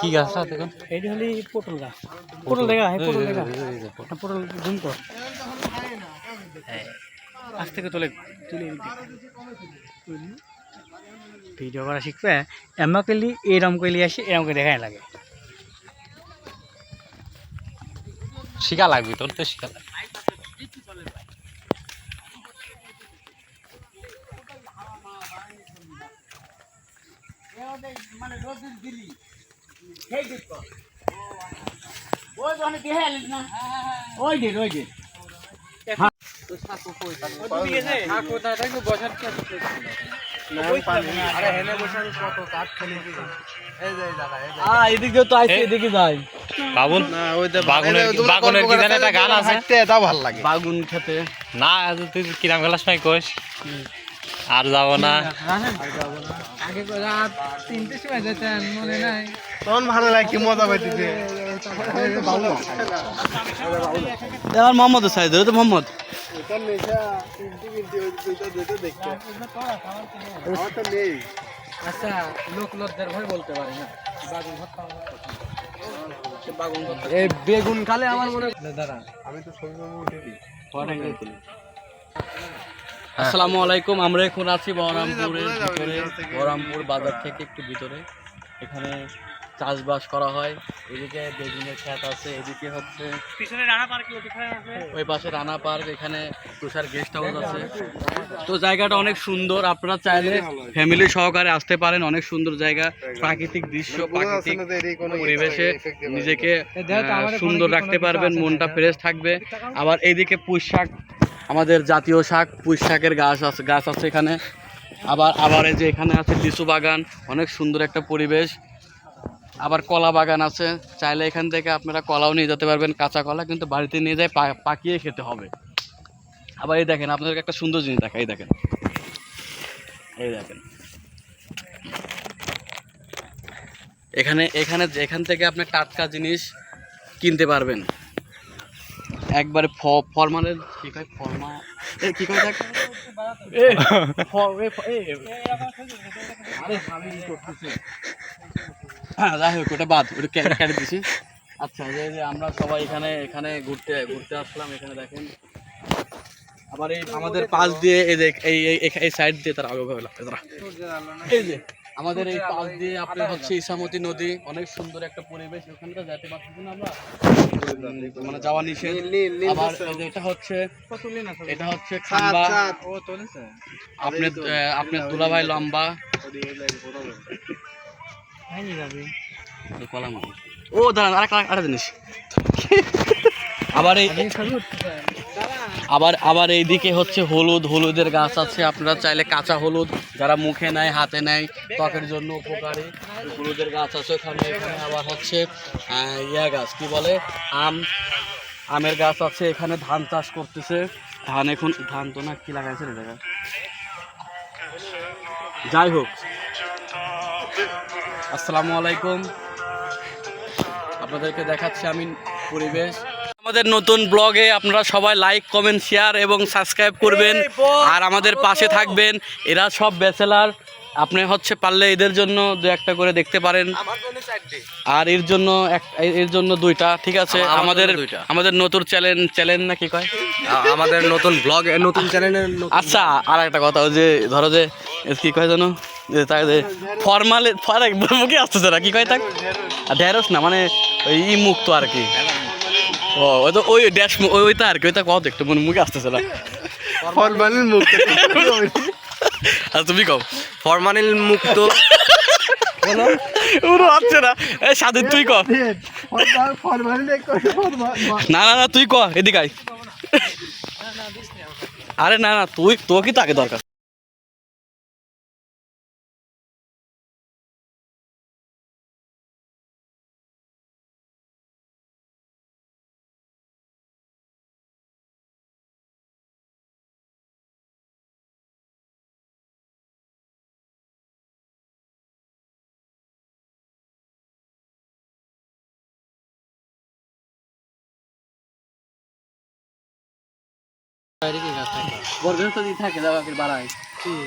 কি গাছ আছে দেখুন এইটি হলি পটল গাছ। পটল দেখা হ্যাঁ পটল দেখা। হ্যাঁ, পটল জুম কর। আজ থেকে তুলে তুলে ভিডিও করা শিখবে এমা করলি এরম করলি আসি এরম করে দেখাই লাগে। শিখা লাগবে তোর তো শিখা লাগবে। ওই যে ওই যে। এদিক দিয়ে তো আইসি এদিকে যাই। বাগুন বাগুনের বাগুনের কি জানে একটা গান আছে? এটাও ভালো লাগে বাগুন খেতে। না তুই কিরাম গেলাস নাই কইস। আর যাব না। আগে রাত তিনটে সময় যেতেন মনে নাই তখন ভালো লাগে কি মজা পাইতেছে। আমার মোহাম্মদ সাইদ তো মোহাম্মদ। আচ্ছা লোক লজ্জার ভয় বলতে পারে না। বাগুন বাগুন এই বেগুন খালে আমার মনে দাঁড়া। আমি তো ছবি উঠে দিই আসসালামু আলাইকুম আমরা এখন আছি বহরমপুরের ভিতরে। বহরমপুর বাজার থেকে একটু ভিতরে। এখানে চাষবাস করা হয়। এদিকে বেগুনের ক্ষেত আছে এদিকে হচ্ছে পিছনে রানা পার্ক ওই পাশে রানা পার্ক এখানে তুষার গেস্ট হাউস আছে। তো জায়গাটা অনেক সুন্দর আপনারা চাইলে ফ্যামিলি সহকারে আসতে পারেন। অনেক সুন্দর জায়গা প্রাকৃতিক দৃশ্য প্রাকৃতিক পরিবেশে নিজেকে সুন্দর রাখতে পারবেন মনটা ফ্রেশ থাকবে। আবার এইদিকে পুঁই শাক আমাদের জাতীয় শাক, পুঁই শাকের গাছ আছে গাছ আছে এখানে। আবার আবার এই যে এখানে আছে লিচু বাগান, অনেক সুন্দর একটা পরিবেশ। আবার কলা বাগান আছে, চাইলে এখান থেকে আপনারা কলাও নিয়ে যেতে পারবেন, কাঁচা কলা, কিন্তু বাড়িতে নিয়ে যায় পাকিয়ে খেতে হবে। আবার এই দেখেন, আপনাদেরকে একটা সুন্দর জিনিস দেখা এই দেখেন। এই দেখেন। এখানে এখানে, এখান থেকে আপনি টাটকা জিনিস কিনতে পারবেন। একবারে ফ- ফরমালের কি কয় ফরমা? এ কি কয় দেখ এ ফ- এ এ আরে আমি ই করতেছি? হ্যাঁ যাই হোক ওটা বাদ ওটা কেটে কেটে দিছি। আচ্ছা যে যে আমরা সবাই এখানে এখানে ঘুরতে ঘুরতে আসলাম এখানে দেখেন। আবার এই আমাদের পাশ দিয়ে এই দেখ এই এই- সাইড দিয়ে তারা আগে তারা এই যে আমাদের এই পাশ দিয়ে আপনার হচ্ছে ইসামতি নদী অনেক সুন্দর একটা পরিবেশ। ওখানটা যেতে পারতেছি না আমরা মানে যাওয়া নিষেধ। আবার এটা হচ্ছে এটা হচ্ছে খাম্বা আপনার আহ, আপনার দুলাভাই লম্বা। মাছ। ও দাঁড়ান আরেকটা আরেকটা জিনিস। আবার এই আবার আবার এইদিকে হচ্ছে হলুদ, হলুদের গাছ আছে। আপনারা চাইলে কাঁচা হলুদ, যারা মুখে নেয়, হাতে নেয়, ত্বকের জন্য উপকারী। হলুদের গাছ আছে ওখানে, এখানে আবার হচ্ছে ইয়া গাছ, কি বলে? আম, আমের গাছ আছে, এখানে ধান চাষ করতেছে। ধান এখন, ধান তো না, কি লাগাইছে রে জায়গা যাই হোক। আসসালামু আলাইকুম। আপনাদেরকে দেখাচ্ছি আমি পরিবেশ। আমাদের নতুন ব্লগে আপনারা সবাই লাইক কমেন্ট শেয়ার এবং সাবস্ক্রাইব করবেন। আর আমাদের পাশে থাকবেন। এরা সব ব্যাচেলার আপনি হচ্ছে পারলে এদের জন্য দু একটা করে দেখতে পারেন। আর এর জন্য এক- এর জন্য দুইটা ঠিক আছে? আমাদের আমাদের নতুন চ্যানেল চ্যানেল না কি কয়? আমাদের নতুন ব্লগ নতুন চ্যানেলের আচ্ছা আর একটা কথা ওই যে ধরো যে কি কয় জানো যে তাই যে ফর্মালে ফরাক মুখে আসতেছে না কি কয় তাক? ঢেঁড়স। না মানে ওই ই মুক্ত আর কি। ও ওই তো ওই ড্যাশ ওই ওইটা আর কি ওইটা কত একটু মনে মুখে আসতেছে না। ফরমালিন মুক্ত। আর তুমি কও। ফরমালিন মুক্ত। আসছে না। এ সাধু তুই ক না না না তুই ক এদিকে আয়। আরে না না তুই তোকে তো আগে দরকার।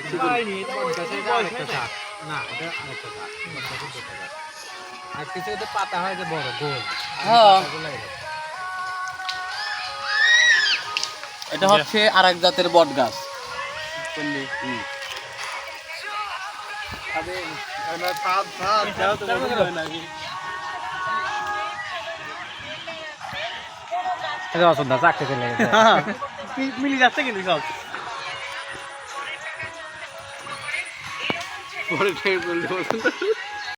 তো বাড়ায় না এটা আরেকটা গাছ এটা কিন্তু একটা গাছ। আর কিছু তো পাতা হয় যে বড় গোল পাতাগুলো এরকম। এটা হচ্ছে আর এক জাতের বট গাছ চাকরি চলে গেছে মিলি যাচ্ছে কিন্তু সব। পরে